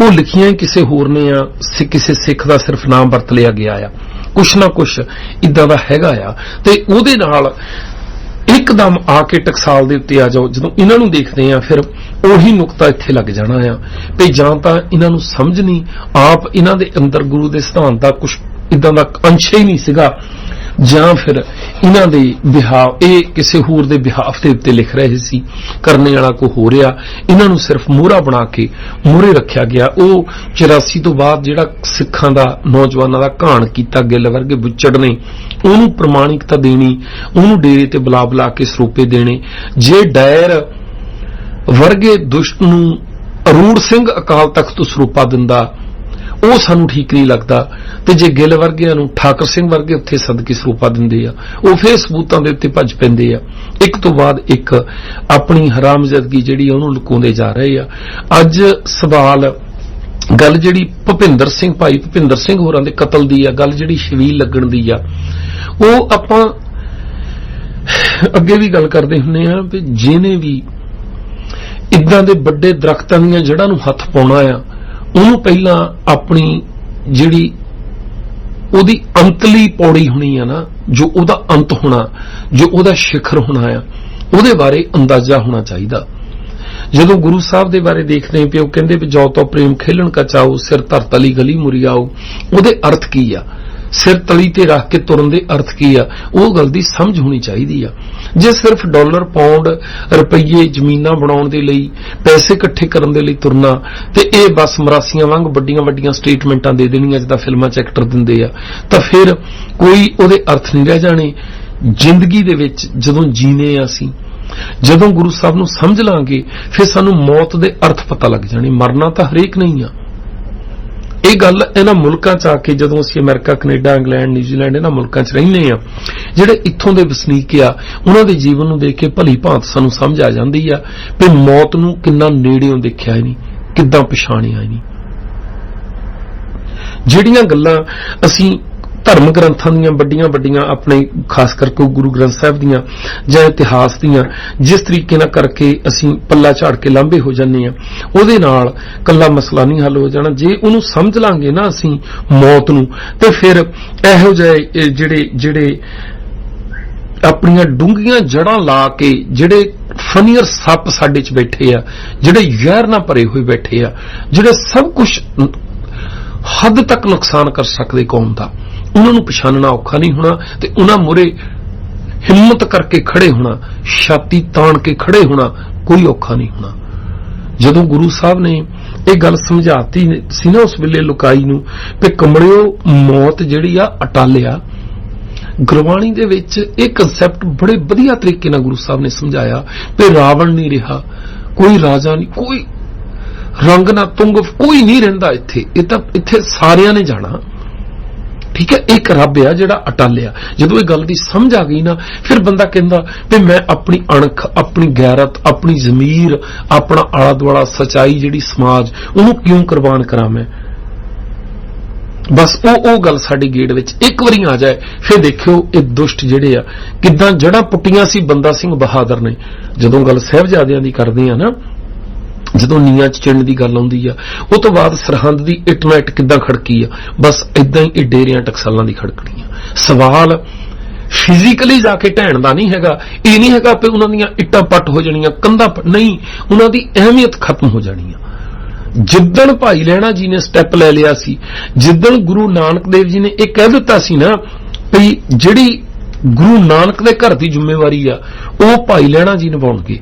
ਉਹ ਲਿਖੀਆਂ ਕਿਸੇ ਹੋਰ ਨੇ ਆ ਕਿਸੇ ਸਿੱਖ ਦਾ ਸਿਰਫ ਨਾਮ ਵਰਤ ਲਿਆ ਗਿਆ ਆ। ਕੁਛ ਨਾ ਕੁਛ ਇਦਾਂ ਦਾ ਹੈਗਾ ਆ। ਤੇ ਉਹਦੇ ਨਾਲ ਇੱਕਦਮ ਆ ਕੇ ਟਕਸਾਲ ਦੇ ਉੱਤੇ ਆ ਜਾਓ। ਜਦੋਂ ਇਹਨਾਂ ਨੂੰ ਦੇਖਦੇ ਆ, ਫਿਰ ਉਹੀ ਨੁਕਤਾ ਇੱਥੇ ਲੱਗ ਜਾਣਾ ਆ। ਵੀ ਜਾਂ ਤਾਂ ਇਹਨਾਂ ਨੂੰ ਸਮਝ ਨਹੀਂ, ਆਪ ਇਹਨਾਂ ਦੇ ਅੰਦਰ ਗੁਰੂ ਦੇ ਸਿਧਾਂਤ ਦਾ ਕੁਝ ਇਦਾਂ ਦਾ ਅੰਸ਼ ਹੀ ਨਹੀਂ ਸੀਗਾ। ਜਾਂ ਫਿਰ ਇਹਨਾਂ ਦੇ ਬਿਹਾਵ, ਇਹ ਕਿਸੇ ਹੋਰ ਦੇ ਬਿਹਾਫ ਦੇ ਉੱਤੇ ਲਿਖ ਰਹੇ ਸੀ, ਕਰਨੇ ਵਾਲਾ ਕੋ ਹੋ ਰਿਹਾ, ਇਹਨਾਂ ਨੂੰ ਸਿਰਫ ਮੋਹਰਾ ਬਣਾ ਕੇ ਮੋਹਰੇ ਰੱਖਿਆ ਗਿਆ। ਉਹ 84 ਤੋਂ ਬਾਅਦ ਜਿਹੜਾ ਸਿੱਖਾਂ ਦਾ, ਨੌਜਵਾਨਾਂ ਦਾ ਘਾਣ ਕੀਤਾ, ਗਿੱਲ ਵਰਗੇ ਬੁੱਚੜ ਨੇ, ਉਹਨੂੰ ਪ੍ਰਮਾਣਿਕਤਾ ਦੇਣੀ, ਉਹਨੂੰ ਡੇਰੇ ਤੇ ਬੁਲਾ ਬੁਲਾ ਕੇ ਸਰੂਪੇ ਦੇਣੇ। ਜੇ ਡਾਇਰ ਵਰਗੇ ਦੁਸ਼ਟ ਨੂੰ ਅਰੂੜ ਸਿੰਘ ਅਕਾਲ ਤਖਤ ਤੋਂ ਸਰੂਪਾ ਦਿੰਦਾ ਉਹ ਸਾਨੂੰ ਠੀਕ ਨਹੀਂ ਲੱਗਦਾ। ਤੇ ਜੇ ਗਿੱਲ ਵਰਗਿਆਂ ਨੂੰ ਠਾਕਰ ਸਿੰਘ ਵਰਗੇ ਉੱਥੇ ਸਦਕੇ ਸਰੂਪਾ ਦਿੰਦੇ ਆ, ਉਹ ਫੇਰ ਸਬੂਤਾਂ ਦੇ ਉੱਤੇ ਭੱਜ ਪੈਂਦੇ ਆ। ਇੱਕ ਤੋਂ ਬਾਅਦ ਇੱਕ ਆਪਣੀ ਹਰਾਮਜ਼ਦਗੀ ਜਿਹੜੀ ਆ, ਉਹਨੂੰ ਲੁਕਾਉਂਦੇ ਜਾ ਰਹੇ ਆ। ਅੱਜ ਸਵਾਲ, ਗੱਲ ਜਿਹੜੀ ਭੁਪਿੰਦਰ ਸਿੰਘ, ਭਾਈ ਭੁਪਿੰਦਰ ਸਿੰਘ ਹੋਰਾਂ ਦੇ ਕਤਲ ਦੀ ਆ, ਗੱਲ ਜਿਹੜੀ ਸ਼ਵੀਲ ਲੱਗਣ ਦੀ ਆ, ਉਹ ਆਪਾਂ ਅੱਗੇ ਵੀ ਗੱਲ ਕਰਦੇ ਹੁੰਨੇ ਆ ਵੀ ਜਿਹਨੇ ਵੀ ਇਦਾਂ ਦੇ ਵੱਡੇ ਦਰਖਤਾਂ ਦੀਆਂ ਜੜ੍ਹਾਂ ਨੂੰ ਹੱਥ ਪਾਉਣਾ ਆ ਉਹਨੂੰ ਪਹਿਲਾਂ ਆਪਣੀ ਜਿਹੜੀ ਉਹਦੀ ਅੰਤਲੀ ਪੌੜੀ ਹੋਣੀ ਆ ਨਾ, ਜੋ ਉਹਦਾ ਅੰਤ ਹੋਣਾ, ਜੋ ਉਹਦਾ ਸਿਖਰ ਹੋਣਾ ਆ, ਉਹਦੇ ਬਾਰੇ ਅੰਦਾਜ਼ਾ ਹੋਣਾ ਚਾਹੀਦਾ। ਜਦੋਂ ਗੁਰੂ ਸਾਹਿਬ ਦੇ ਬਾਰੇ ਦੇਖਦੇ ਹਾਂ ਉਹ ਕਹਿੰਦੇ ਵੀ ਜੋ ਤੋ ਪ੍ਰੇਮ ਖੇਲਣ ਕਾ ਚਾਓ ਸਿਰ ਧਰ ਤਲੀ ਗਲੀ ਮੁਰੀ ਆਓ ਉਹਦੇ ਅਰਥ ਕੀ ਆ? ਸਿਰ ਤਲੀ ਤੇ ਰੱਖ ਕੇ ਤੁਰਨ ਦੇ ਅਰਥ ਕੀ ਆ? ਉਹ ਗੱਲ ਦੀ ਸਮਝ ਹੋਣੀ ਚਾਹੀਦੀ ਆ। ਜੇ ਸਿਰਫ ਡਾਲਰ ਪਾਉਂਡ ਰੁਪਈਏ ਜ਼ਮੀਨਾਂ ਬਣਾਉਣ ਦੇ ਲਈ, ਪੈਸੇ ਇਕੱਠੇ ਕਰਨ ਦੇ ਲਈ ਤੁਰਨਾ, ਤੇ ਇਹ ਬਸ ਮਰਾਸੀਆਂ ਵਾਂਗ ਵੱਡੀਆਂ ਵੱਡੀਆਂ ਸਟੇਟਮੈਂਟਾਂ ਦੇ ਦੇਣੀਆਂ ਜਿੱਦਾਂ ਫਿਲਮਾਂ 'ਚ ਐਕਟਰ ਦਿੰਦੇ ਆ, ਤਾਂ ਫਿਰ ਕੋਈ ਉਹਦੇ ਅਰਥ ਨਹੀਂ ਰਹਿ ਜਾਣੇ। ਜ਼ਿੰਦਗੀ ਦੇ ਵਿੱਚ ਜਦੋਂ ਜੀਨੇ ਆ ਅਸੀਂ, ਜਦੋਂ ਗੁਰੂ ਸਾਹਿਬ ਨੂੰ ਸਮਝ ਲਾਂਗੇ, ਫਿਰ ਸਾਨੂੰ ਮੌਤ ਦੇ ਅਰਥ ਪਤਾ ਲੱਗ ਜਾਣੇ। ਮਰਨਾ ਤਾਂ ਹਰੇਕ ਨਹੀਂ ਆ। ਇਹ ਗੱਲ ਇਹਨਾਂ ਮੁਲਕਾਂ 'ਚ ਆ ਕੇ ਜਦੋਂ ਅਸੀਂ ਅਮਰੀਕਾ, ਕੈਨੇਡਾ, ਇੰਗਲੈਂਡ, ਨਿਊਜ਼ੀਲੈਂਡ ਇਹਨਾਂ ਮੁਲਕਾਂ 'ਚ ਰਹਿੰਦੇ ਆ ਜਿਹੜੇ ਇੱਥੋਂ ਦੇ ਵਸਨੀਕ ਆ, ਉਹਨਾਂ ਦੇ ਜੀਵਨ ਨੂੰ ਦੇਖ ਕੇ ਭਲੀ ਭਾਂਤ ਸਾਨੂੰ ਸਮਝ ਆ ਜਾਂਦੀ ਆ ਵੀ ਮੌਤ ਨੂੰ ਕਿੰਨਾ ਨੇੜਿਓਂ ਦੇਖਿਆ ਹੀ ਨਹੀਂ, ਕਿੱਦਾਂ ਪਛਾਣਿਆ ਹੀ ਨਹੀਂ। ਜਿਹੜੀਆਂ ਗੱਲਾਂ ਅਸੀਂ ਧਰਮ ਗ੍ਰੰਥਾਂ ਦੀਆਂ ਵੱਡੀਆਂ ਵੱਡੀਆਂ ਆਪਣੇ ਖਾਸ ਕਰਕੇ ਗੁਰੂ ਗ੍ਰੰਥ ਸਾਹਿਬ ਦੀਆਂ ਜਾਂ ਇਤਿਹਾਸ ਦੀਆਂ, ਜਿਸ ਤਰੀਕੇ ਨਾਲ ਕਰਕੇ ਅਸੀਂ ਪੱਲਾ ਝਾੜ ਕੇ ਲਾਂਭੇ ਹੋ ਜਾਂਦੇ ਆ ਉਹਦੇ ਨਾਲ ਕੱਲਾ ਮਸਲਾ ਨਹੀਂ ਹੱਲ ਹੋ ਜਾਣਾ। ਜੇ ਉਹਨੂੰ ਸਮਝ ਲਾਂਗੇ ਨਾ ਅਸੀਂ ਮੌਤ ਨੂੰ, ਤੇ ਫਿਰ ਇਹੋ ਜਿਹੇ ਜਿਹੜੇ ਜਿਹੜੇ ਆਪਣੀਆਂ ਡੂੰਘੀਆਂ ਜੜਾਂ ਲਾ ਕੇ, ਜਿਹੜੇ ਫਨੀਅਰ ਸੱਪ ਸਾਡੇ 'ਚ ਬੈਠੇ ਆ, ਜਿਹੜੇ ਜ਼ਹਿਰ ਨਾਲ ਭਰੇ ਹੋਏ ਬੈਠੇ ਆ, ਜਿਹੜੇ ਸਭ ਕੁਝ ਹੱਦ ਤੱਕ ਨੁਕਸਾਨ ਕਰ ਸਕਦੇ ਕੌਮ ਦਾ। ਉਹਨਾਂ ਨੂੰ ਪਛਾਣਨਾ ਔਖਾ ਨਹੀਂ ਹੋਣਾ ਤੇ ਉਹਨਾਂ ਮੁਰੇ ਹਿੰਮਤ ਕਰਕੇ ਖੜੇ ਹੋਣਾ, ਛਾਤੀ ਤਾਣ ਕੇ ਖੜੇ ਹੋਣਾ ਕੋਈ ਔਖਾ ਨਹੀਂ ਹੋਣਾ। ਜਦੋਂ ਗੁਰੂ ਸਾਹਿਬ ਨੇ ਇਹ ਗੱਲ ਸਮਝਾਤੀ ਸੀ ਨਾ ਉਸ ਵੇਲੇ ਲੁਕਾਈ ਨੂੰ ਕਿ ਕਮਲਿਓ ਮੌਤ ਜਿਹੜੀ ਆ ਅਟਾਲਿਆ। ਗੁਰਬਾਣੀ ਦੇ ਵਿੱਚ ਇਹ ਕਨਸੈਪਟ ਬੜੇ ਵਧੀਆ ਤਰੀਕੇ ਨਾਲ ਗੁਰੂ ਸਾਹਿਬ ਨੇ ਸਮਝਾਇਆ ਕਿ ਰਾਵਣ ਨਹੀਂ ਰਿਹਾ, ਕੋਈ ਰਾਜਾ ਨਹੀਂ, ਕੋਈ ਰੰਗ ਨਾ ਤੁੰਗ ਕੋਈ ਨਹੀਂ ਰਹਿੰਦਾ ਇੱਥੇ। ਇਹ ਤਾਂ ਇੱਥੇ ਸਾਰਿਆਂ ਨੇ ਜਾਣਾ। ਠੀਕ ਹੈ, ਇੱਕ ਰੱਬ ਆ ਜਿਹੜਾ ਅਟਾਲਿਆ ਜਦੋਂ ਇਹ ਗੱਲ ਦੀ ਸਮਝ ਆ ਗਈ ਨਾ, ਫਿਰ ਬੰਦਾ ਕਹਿੰਦਾ ਵੀ ਮੈਂ ਆਪਣੀ ਅਣਖ, ਆਪਣੀ ਗੈਰਤ, ਆਪਣੀ ਜ਼ਮੀਰ, ਆਪਣਾ ਆਲਾ ਦੁਆਲਾ ਸਚਾਈ ਜਿਹੜੀ ਸਮਾਜ, ਉਹਨੂੰ ਕਿਉਂ ਕੁਰਬਾਨ ਕਰਾਂ ਮੈਂ? ਬਸ ਉਹ ਉਹ ਗੱਲ ਸਾਡੀ ਗੇੜ ਵਿੱਚ ਇੱਕ ਵਾਰੀ ਆ ਜਾਏ, ਫਿਰ ਦੇਖਿਓ ਇਹ ਦੁਸ਼ਟ ਜਿਹੜੇ ਆ, ਕਿੱਦਾਂ ਜੜਾਂ ਪੁੱਟੀਆਂ ਸੀ ਬੰਦਾ ਸਿੰਘ ਬਹਾਦਰ ਨੇ। ਜਦੋਂ ਗੱਲ ਸਹਿਬਜ਼ਾਦਿਆਂ ਦੀ ਕਰਦੇ ਆ ਨਾ ਜਦੋਂ ਨੀਆਂ ਚ ਚਿੰਨ ਦੀ ਗੱਲ ਆਉਂਦੀ ਆ, ਉਹ ਤੋਂ ਬਾਅਦ ਸਰਹੰਦ ਦੀ ਇੱਟ ਨਾਲ ਇੱਟ ਕਿੱਦਾਂ ਖੜਕੀ ਆ? ਬਸ ਇਦਾਂ ਹੀ ਇਹ ਡੇਰਿਆਂ ਟਕਸਾਲਾਂ ਦੀ ਖੜਕਣੀ ਆ। ਸਵਾਲ ਫਿਜ਼ੀਕਲੀ ਜਾ ਕੇ ਢਹਿਣ ਦਾ ਨਹੀਂ ਹੈਗਾ, ਇਹ ਨਹੀਂ ਹੈਗਾ ਕਿ ਉਹਨਾਂ ਦੀਆਂ ਇੱਟਾਂ ਪੱਟ ਹੋ ਜਾਣੀਆਂ, ਕੰਧਾਂ ਨਹੀਂ, ਉਹਨਾਂ ਦੀ ਅਹਿਮੀਅਤ ਖਤਮ ਹੋ ਜਾਣੀ ਆ। ਜਿੱਦਣ ਭਾਈ ਲੈਣਾ ਜੀ ਨੇ ਸਟੈਪ ਲੈ ਲਿਆ ਸੀ, ਜਿੱਦਣ ਗੁਰੂ ਨਾਨਕ ਦੇਵ ਜੀ ਨੇ ਇਹ ਕਹਿ ਦਿੱਤਾ ਸੀ ਨਾ ਵੀ ਜਿਹੜੀ ਗੁਰੂ ਨਾਨਕ ਦੇ ਘਰ ਦੀ ਜ਼ਿੰਮੇਵਾਰੀ ਆ, ਉਹ ਭਾਈ ਲੈਣਾ ਜੀ ਨਿਭਾਉਣਗੇ।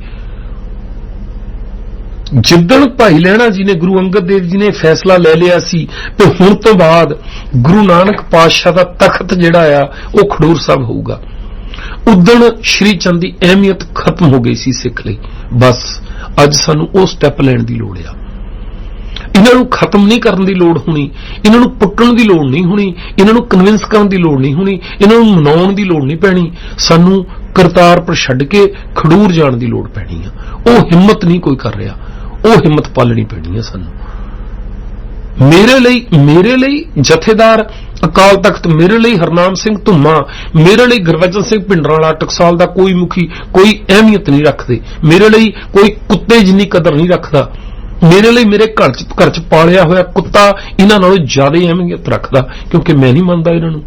ਜਿੱਦਣ ਭਾਈ ਲਹਿਣਾ ਜੀ ਨੇ ਗੁਰੂ ਅੰਗਦ ਦੇਵ ਜੀ ਨੇ ਫੈਸਲਾ ਲੈ ਲਿਆ ਸੀ ਤੇ ਹੁਣ ਤੋਂ ਬਾਅਦ ਗੁਰੂ ਨਾਨਕ ਪਾਤਸ਼ਾਹ ਦਾ ਤਖਤ ਜਿਹੜਾ ਆ, ਉਹ ਖਡੂਰ ਸਾਹਿਬ ਹੋਊਗਾ। ਉਦਣ ਸ਼੍ਰੀ ਚੰਦ ਦੀ ਅਹਿਮੀਅਤ ਖਤਮ ਹੋ ਗਈ ਸੀ ਸਿੱਖ ਲਈ। ਬਸ, ਅੱਜ ਸਾਨੂੰ ਉਹ ਸਟੈਪ ਲੈਣ ਦੀ ਲੋੜ ਆ। ਇਹਨਾਂ ਨੂੰ ਖਤਮ ਨਹੀਂ ਕਰਨ ਦੀ ਲੋੜ ਹੋਣੀ, ਇਹਨਾਂ ਨੂੰ ਪੁੱਟਣ ਦੀ ਲੋੜ ਨਹੀਂ ਹੋਣੀ, ਇਹਨਾਂ ਨੂੰ ਕਨਵਿੰਸ ਕਰਨ ਦੀ ਲੋੜ ਨਹੀਂ ਹੋਣੀ, ਇਹਨਾਂ ਨੂੰ ਮਨਾਉਣ ਦੀ ਲੋੜ ਨਹੀਂ ਪੈਣੀ। ਸਾਨੂੰ ਕਰਤਾਰਪੁਰ ਛੱਡ ਕੇ ਖਡੂਰ ਜਾਣ ਦੀ ਲੋੜ ਪੈਣੀ ਆ। ਉਹ ਹਿੰਮਤ ਨਹੀਂ ਕੋਈ ਕਰ ਰਿਹਾ। ਉਹ ਹਿੰਮਤ ਪਾਲਣੀ ਪੈਣੀ ਹੈ ਸਾਨੂੰ। ਮੇਰੇ ਲਈ ਮੇਰੇ ਲਈ ਜਥੇਦਾਰ ਅਕਾਲ ਤਖਤ, ਮੇਰੇ ਲਈ ਹਰਨਾਮ ਸਿੰਘ ਧੁੰਮਾ, ਮੇਰੇ ਲਈ ਗੁਰਵਚਨ ਸਿੰਘ ਪਿੰਡਰਾਲਾ ਟਕਸਾਲ ਦਾ ਕੋਈ ਮੁਖੀ, ਕੋਈ ਅਹਿਮੀਅਤ ਨਹੀਂ ਰੱਖਦੇ। ਮੇਰੇ ਲਈ ਕੋਈ ਕੁੱਤੇ ਜਿੰਨੀ ਕਦਰ ਨਹੀਂ ਰੱਖਦਾ। ਮੇਰੇ ਲਈ ਮੇਰੇ ਘਰ ਚ ਘਰ ਚ ਪਾਲਿਆ ਹੋਇਆ ਕੁੱਤਾ ਇਹਨਾਂ ਨਾਲੋਂ ਜ਼ਿਆਦਾ ਅਹਿਮੀਅਤ ਰੱਖਦਾ, ਕਿਉਂਕਿ ਮੈਂ ਨਹੀਂ ਮੰਨਦਾ ਇਹਨਾਂ ਨੂੰ।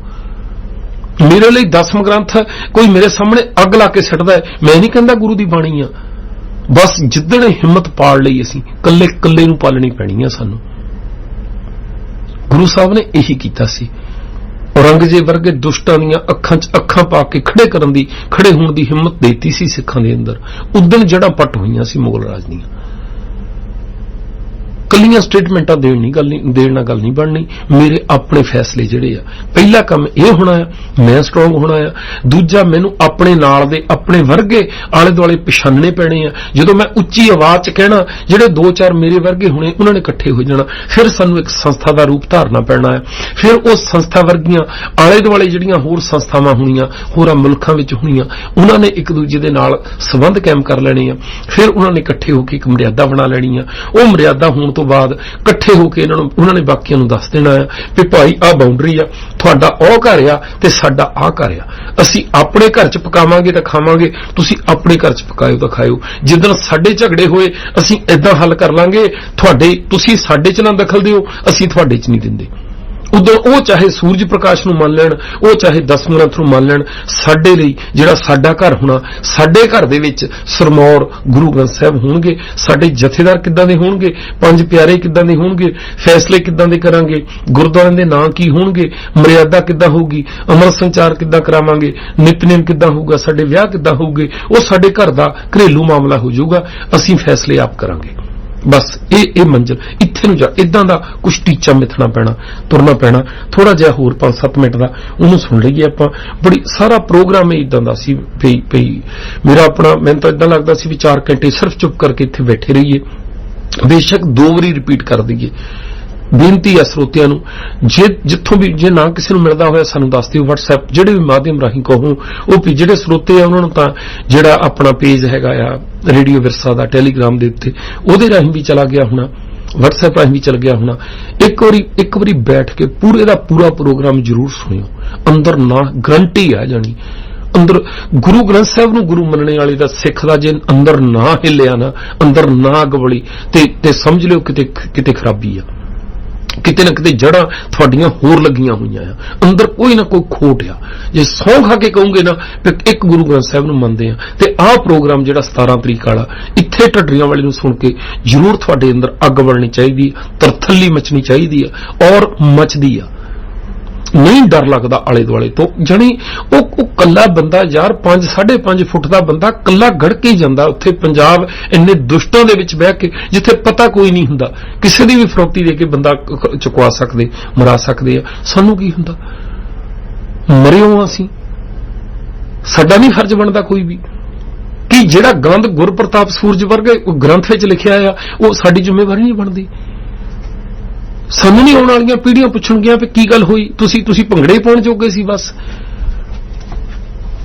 ਮੇਰੇ ਲਈ ਦਸਮ ਗ੍ਰੰਥ ਕੋਈ ਮੇਰੇ ਸਾਹਮਣੇ ਅੱਗ ਲਾ ਕੇ ਸਿੱਟਦਾ ਮੈਂ ਨਹੀਂ ਕਹਿੰਦਾ ਗੁਰੂ ਦੀ ਬਾਣੀ ਆ। ਬਸ ਜਿੱਦਣ ਇਹ ਹਿੰਮਤ ਪਾੜ ਲਈ ਅਸੀਂ ਕੱਲੇ ਕੱਲੇ ਨੂੰ ਪਾਲਣੀ ਪੈਣੀ ਆ ਸਾਨੂੰ। ਗੁਰੂ ਸਾਹਿਬ ਨੇ ਇਹੀ ਕੀਤਾ ਸੀ। ਔਰੰਗਜ਼ੇਬ ਵਰਗੇ ਦੁਸ਼ਟਾਂ ਦੀਆਂ ਅੱਖਾਂ 'ਚ ਅੱਖਾਂ ਪਾ ਕੇ ਖੜੇ ਕਰਨ ਦੀ, ਖੜੇ ਹੋਣ ਦੀ ਹਿੰਮਤ ਦੇਤੀ ਸੀ ਸਿੱਖਾਂ ਦੇ ਅੰਦਰ। ਉਦਣ ਜੜਾਂ ਪੱਟ ਹੋਈਆਂ ਸੀ ਮੁਗਲ ਰਾਜ ਦੀਆਂ। ਕੱਲੀਆਂ ਸਟੇਟਮੈਂਟਾਂ ਦੇਣ ਨਹੀਂ ਗੱਲ ਨਹੀਂ, ਦੇਣ ਨਾਲ ਗੱਲ ਨਹੀਂ ਬਣਨੀ। ਮੇਰੇ ਆਪਣੇ ਫੈਸਲੇ ਜਿਹੜੇ ਆ। ਪਹਿਲਾ ਕੰਮ ਇਹ ਹੋਣਾ ਆ, ਮੈਂ ਸਟਰੋਂਗ ਹੋਣਾ ਆ। ਦੂਜਾ, ਮੈਨੂੰ ਆਪਣੇ ਨਾਲ ਦੇ, ਆਪਣੇ ਵਰਗੇ ਆਲੇ ਦੁਆਲੇ ਪਛਾਣਨੇ ਪੈਣੇ ਆ। ਜਦੋਂ ਮੈਂ ਉੱਚੀ ਆਵਾਜ਼ 'ਚ ਕਹਿਣਾ, ਜਿਹੜੇ ਦੋ ਚਾਰ ਮੇਰੇ ਵਰਗੇ ਹੋਣੇ, ਉਹਨਾਂ ਨੇ ਇਕੱਠੇ ਹੋ ਜਾਣਾ। ਫਿਰ ਸਾਨੂੰ ਇੱਕ ਸੰਸਥਾ ਦਾ ਰੂਪ ਧਾਰਨਾ ਪੈਣਾ ਹੈ ਫਿਰ ਉਹ ਸੰਸਥਾ ਵਰਗੀਆਂ ਆਲੇ ਦੁਆਲੇ ਜਿਹੜੀਆਂ ਹੋਰ ਸੰਸਥਾਵਾਂ ਹੋਣੀਆਂ, ਹੋਰਾਂ ਮੁਲਕਾਂ ਵਿੱਚ ਹੋਣੀਆਂ, ਉਹਨਾਂ ਨੇ ਇੱਕ ਦੂਜੇ ਦੇ ਨਾਲ ਸੰਬੰਧ ਕਾਇਮ ਕਰ ਲੈਣੇ ਆ। ਫਿਰ ਉਹਨਾਂ ਨੇ ਇਕੱਠੇ ਹੋ ਕੇ ਇੱਕ ਮਰਿਆਦਾ ਬਣਾ ਲੈਣੀ ਆ। ਉਹ ਮਰਿਆਦਾ ਹੋਣ ਤੋਂ ਬਾਅਦ ਇਕੱਠੇ ਹੋ ਕੇ ਇਹਨਾਂ ਨੂੰ, ਉਹਨਾਂ ਨੇ ਬਾਕੀਆਂ ਨੂੰ ਦੱਸ ਦੇਣਾ ਆ ਵੀ ਭਾਈ ਆਹ ਬਾਉਂਡਰੀ ਆ, ਤੁਹਾਡਾ ਉਹ ਘਰ ਆ ਤੇ ਸਾਡਾ ਆਹ ਘਰ ਆ। ਅਸੀਂ ਆਪਣੇ ਘਰ ਚ ਪਕਾਵਾਂਗੇ ਤਾਂ ਖਾਵਾਂਗੇ, ਤੁਸੀਂ ਆਪਣੇ ਘਰ ਚ ਪਕਾਇਓ ਤਾਂ ਖਾਇਓ। ਜਿੱਦਣ ਸਾਡੇ ਝਗੜੇ ਹੋਏ, ਅਸੀਂ ਇਦਾਂ ਹੱਲ ਕਰ ਲਾਂਗੇ, ਤੁਹਾਡੇ, ਤੁਸੀਂ ਸਾਡੇ ਚ ਨਾ ਦਖਲ ਦਿਓ, ਅਸੀਂ ਤੁਹਾਡੇ ਚ ਨਹੀਂ ਦਿੰਦੇ। ਉਦੋਂ ਉਹ ਚਾਹੇ ਸੂਰਜ ਪ੍ਰਕਾਸ਼ ਨੂੰ ਮੰਨ ਲੈਣ, ਉਹ ਚਾਹੇ ਦਸਮ ਨੂੰ ਮੰਨ ਲੈਣ, ਸਾਡੇ ਲਈ ਜਿਹੜਾ ਸਾਡਾ ਘਰ ਹੋਣਾ, ਸਾਡੇ ਘਰ ਦੇ ਵਿੱਚ ਸਰਮੌਰ ਗੁਰੂ ਗ੍ਰੰਥ ਸਾਹਿਬ ਹੋਣਗੇ, ਸਾਡੇ ਜਥੇਦਾਰ ਕਿੱਦਾਂ ਦੇ ਹੋਣਗੇ, ਪੰਜ ਪਿਆਰੇ ਕਿੱਦਾਂ ਦੇ ਹੋਣਗੇ, ਫੈਸਲੇ ਕਿੱਦਾਂ ਦੇ ਕਰਾਂਗੇ, ਗੁਰਦੁਆਰਿਆਂ ਦੇ ਨਾਂ ਕੀ ਹੋਣਗੇ, ਮਰਿਆਦਾ ਕਿੱਦਾਂ ਹੋਊਗੀ, ਅਮਰ ਸੰਚਾਰ ਕਿੱਦਾਂ ਕਰਾਵਾਂਗੇ, ਨਿਤਨੇਮ ਕਿੱਦਾਂ ਹੋਊਗਾ, ਸਾਡੇ ਵਿਆਹ ਕਿੱਦਾਂ ਹੋਊਗੇ, ਉਹ ਸਾਡੇ ਘਰ ਦਾ ਘਰੇਲੂ ਮਾਮਲਾ ਹੋ ਜਾਊਗਾ, ਅਸੀਂ ਫੈਸਲੇ ਆਪ ਕਰਾਂਗੇ। ਬਸ, ਇਹ ਇਹ ਮੰਜ਼ਿਲ। ਇੱਥੇ ਨੂੰ ਜਾ ਇਦਾਂ ਦਾ ਕੁਝ ਟੀਚਾ ਮਿਥਣਾ ਪੈਣਾ, ਤੁਰਨਾ ਪੈਣਾ ਥੋੜਾ ਜਿਹਾ ਹੋਰ 5-7 ਮਿੰਟ ਦਾ, ਉਹਨੂੰ ਸੁਣ ਲਈਏ ਆਪਾਂ। ਬੜੀ, ਸਾਰਾ ਪ੍ਰੋਗਰਾਮ ਹੀ ਇਦਾਂ ਦਾ ਸੀ ਪਈ ਪਈ ਮੇਰਾ ਆਪਣਾ, ਮੈਨੂੰ ਤਾਂ ਇਦਾਂ ਲੱਗਦਾ ਸੀ ਵੀ 4 ਘੰਟੇ ਸਿਰਫ ਚੁੱਪ ਕਰਕੇ ਇੱਥੇ ਬੈਠੇ ਰਹੀਏ। ਬੇਸ਼ੱਕ ਦੋ ਵਾਰੀ ਰਿਪੀਟ ਕਰ ਦਈਏ। ਬੇਨਤੀ ਹੈ ਸਰੋਤਿਆਂ ਨੂੰ, ਜੇ ਜਿੱਥੋਂ ਵੀ ਜੇ ਨਾ ਕਿਸੇ ਨੂੰ ਮਿਲਦਾ ਹੋਇਆ ਸਾਨੂੰ ਦੱਸ ਦਿਓ WhatsApp, ਜਿਹੜੇ ਵੀ ਮਾਧਿਅਮ ਰਾਹੀਂ ਕਹੋ, ਉਹ ਵੀ ਜਿਹੜੇ ਸਰੋਤੇ ਆ ਉਹਨਾਂ ਨੂੰ ਤਾਂ ਜਿਹੜਾ ਆਪਣਾ ਪੇਜ ਹੈਗਾ ਆ, ਰੇਡੀਓ ਵਿਰਸਾ ਦਾ, ਟੈਲੀਗ੍ਰਾਮ ਦੇ ਉੱਤੇ, ਉਹਦੇ ਰਾਹੀਂ ਵੀ ਚਲਾ ਗਿਆ ਹੋਣਾ, WhatsApp ਰਾਹੀਂ ਵੀ ਚਲ ਗਿਆ ਹੋਣਾ। ਇੱਕ ਵਾਰੀ ਇੱਕ ਵਾਰੀ ਬੈਠ ਕੇ ਪੂਰੇ ਦਾ ਪੂਰਾ ਪ੍ਰੋਗਰਾਮ ਜ਼ਰੂਰ ਸੁਣਿਓ। ਅੰਦਰ ਨਾ, ਗਰੰਟੀ ਆ ਜਾਣੀ। ਅੰਦਰ, ਗੁਰੂ ਗ੍ਰੰਥ ਸਾਹਿਬ ਨੂੰ ਗੁਰੂ ਮੰਨਣੇ ਵਾਲੇ ਦਾ ਸਿੱਖ ਦਾ ਜੇ ਅੰਦਰ ਨਾ ਹਿੱਲਿਆ ਨਾ, ਅੰਦਰ ਨਾ ਗਵਲੀ ਤੇ ਤੇ ਸਮਝ ਲਿਓ ਕਿਤੇ ਕਿਤੇ ਖਰਾਬੀ ਆ। ਕਿਤੇ ਨਾ ਕਿਤੇ ਜੜਾਂ ਤੁਹਾਡੀਆਂ ਹੋਰ ਲੱਗੀਆਂ ਹੋਈਆਂ ਆ। ਅੰਦਰ ਕੋਈ ਨਾ ਕੋਈ ਖੋਟ ਆ। ਜੇ ਸੌਂ ਖਾ ਕੇ ਕਹੋਗੇ ਨਾ ਕਿ ਇੱਕ ਗੁਰੂ ਗ੍ਰੰਥ ਸਾਹਿਬ ਨੂੰ ਮੰਨਦੇ ਆ। ਤੇ ਆਹ ਪ੍ਰੋਗਰਾਮ ਜਿਹੜਾ 17 ਤਰੀਕ ਵਾਲਾ, ਇੱਥੇ ਢੱਡਰੀਆਂ ਵਾਲੇ ਨੂੰ ਸੁਣ ਕੇ ਜ਼ਰੂਰ ਤੁਹਾਡੇ ਅੰਦਰ ਅੱਗ ਬਲਣੀ ਚਾਹੀਦੀ ਆ ਤਰਥੱਲੀ ਮਚਣੀ ਚਾਹੀਦੀ ਆ ਔਰ ਮਚਦੀ ਆ। ਨਹੀਂ ਡਰ ਲੱਗਦਾ ਆਲੇ ਦੁਆਲੇ ਤੋਂ। ਜਣੀ ਉਹ ਉਹ ਕੱਲਾ ਬੰਦਾ ਯਾਰ 5 5.5 ਫੁੱਟ ਦਾ ਬੰਦਾ ਕੱਲਾ ਗੜ ਕੇ ਜਾਂਦਾ। ਉੱਥੇ ਪੰਜਾਬ ਇੰਨੇ ਦੁਸ਼ਟਾਂ ਦੇ ਵਿੱਚ ਬਹਿ ਕੇ ਜਿੱਥੇ ਪਤਾ ਕੋਈ ਨਹੀਂ ਹੁੰਦਾ। ਕਿਸੇ ਦੀ ਵੀ ਫਰੋਤੀ ਦੇ ਕੇ ਬੰਦਾ ਚੁਕਵਾ ਸਕਦੇ, ਮਰਾ ਸਕਦੇ ਆ। ਸਾਨੂੰ ਕੀ ਹੁੰਦਾ? ਮਰਿਓ ਅਸੀਂ। ਸਾਡਾ ਨਹੀਂ ਫਰਜ਼ ਬਣਦਾ ਕੋਈ ਵੀ। ਕਿ ਜਿਹੜਾ ਗ੍ਰੰਥ ਗੁਰਪ੍ਰਤਾਪ ਸੂਰਜ ਵਰਗੇ ਗ੍ਰੰਥ ਵਿੱਚ ਲਿਖਿਆ ਆ, ਉਹ ਸਾਡੀ ਜ਼ਿੰਮੇਵਾਰੀ ਨਹੀਂ ਬਣਦੀ। ਸਾਨੂੰ ਨਹੀਂ ਆਉਣ ਵਾਲੀਆਂ ਪੀੜ੍ਹੀਆਂ ਪੁੱਛਣਗੀਆਂ ਵੀ ਕੀ ਗੱਲ ਹੋਈ? ਤੁਸੀਂ ਤੁਸੀਂ ਭੰਗੜੇ ਪਾਉਣ ਜੋਗੇ ਸੀ ਬਸ।